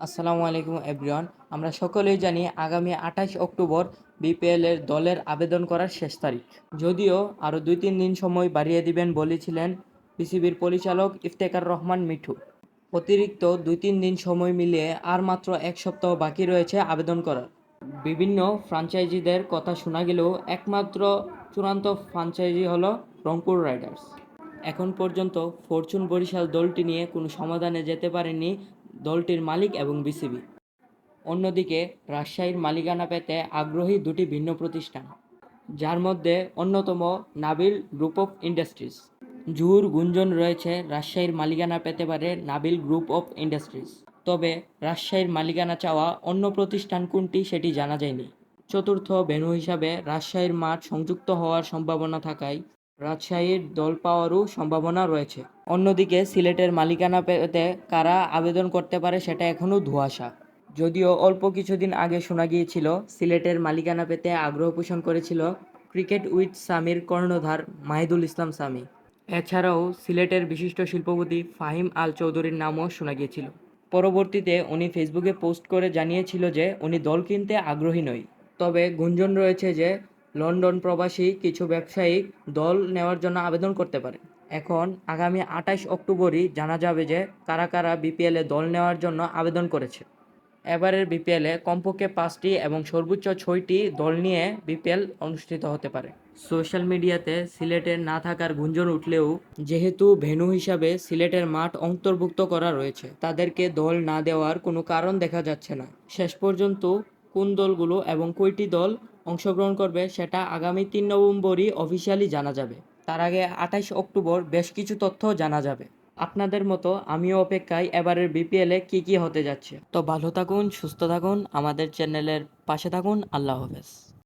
আসসালামু আলাইকুম এভরিওয়ান। আমরা সকলেই জানি আগামী আঠাশ অক্টোবর বিপিএল এর দলের আবেদন করার শেষ তারিখ। যদিও আরও দুই তিন দিন সময় বাড়িয়ে দিবেন বলেছিলেন বিসিবির পরিচালক ইফতেকার রহমান মিঠু। অতিরিক্ত দুই তিন দিন সময় মিলিয়ে আর মাত্র এক সপ্তাহ বাকি রয়েছে আবেদন করার। বিভিন্ন ফ্রাঞ্চাইজিদের কথা শোনা গেলেও একমাত্র চূড়ান্ত ফ্রাঞ্চাইজি হলো রংপুর রাইডার্স। এখন পর্যন্ত ফরচুন বরিশাল দলটি নিয়ে কোনো সমাধানে যেতে পারেনি দলটির মালিক এবং বিসিবি। অন্যদিকে, রাজশাহীর মালিকানা পেতে আগ্রহী দুটি ভিন্ন প্রতিষ্ঠান, যার মধ্যে অন্যতম নাবিল গ্রুপ অফ ইন্ডাস্ট্রিজ। জুহুর গুঞ্জন রয়েছে, রাজশাহীর মালিকানা পেতে পারে নাবিল গ্রুপ অফ ইন্ডাস্ট্রিজ। তবে রাজশাহীর মালিকানা চাওয়া অন্য প্রতিষ্ঠান কোনটি সেটি জানা যায়নি। চতুর্থ ভেন্যু হিসাবে রাজশাহীর মাঠ সংযুক্ত হওয়ার সম্ভাবনা থাকায় রাজশাহীর দল পাওয়ারও সম্ভাবনা রয়েছে। অন্যদিকে সিলেটের মালিকানা পেতে কারা আবেদন করতে পারে সেটা এখনও ধোঁয়াশা। যদিও অল্প কিছুদিন আগে শোনা গিয়েছিল, সিলেটের মালিকানা পেতে আগ্রহ পোষণ করেছিল ক্রিকেট উইথ সামির কর্ণধার মাহিদুল ইসলাম সামি। এছাড়াও সিলেটের বিশিষ্ট শিল্পপতি ফাহিম আল চৌধুরীর নামও শোনা গিয়েছিল। পরবর্তীতে উনি ফেসবুকে পোস্ট করে জানিয়েছিল যে উনি দল কিনতে আগ্রহী নয় তবে গুঞ্জন রয়েছে যে লন্ডন প্রবাসী কিছু ব্যবসায়ী দল নেওয়ার জন্য আবেদন করতে পারে। এখন আগামী আঠাশ অক্টোবরই জানা যাবে যে কারা কারা বিপিএলে দল নেওয়ার জন্য আবেদন করেছে। এবারের বিপিএলে কমপক্ষে পাঁচটি এবং সর্বোচ্চ ছয়টি দল নিয়ে বিপিএল অনুষ্ঠিত হতে পারে। সোশ্যাল মিডিয়াতে সিলেটের না থাকার গুঞ্জন উঠলেও যেহেতু ভেন্যু হিসাবে সিলেটের মাঠ অন্তর্ভুক্ত করা রয়েছে, তাদেরকে দল না দেওয়ার কোনো কারণ দেখা যাচ্ছে না। শেষ পর্যন্ত কোন দলগুলো এবং কয়টি দল অংশগ্রহণ করবে, সেটা আগামী তিন নভেম্বরই অফিসিয়ালি জানা যাবে। তার আগে আঠাশ অক্টোবর বেশ কিছু তথ্য জানা যাবে। আপনাদের মতো আমিও অপেক্ষায় এবারের বিপিএলে কি কি হতে যাচ্ছে। তো ভালো থাকুন, সুস্থ থাকুন, আমাদের চ্যানেলের পাশে থাকুন, আল্লাহ হাফেজ।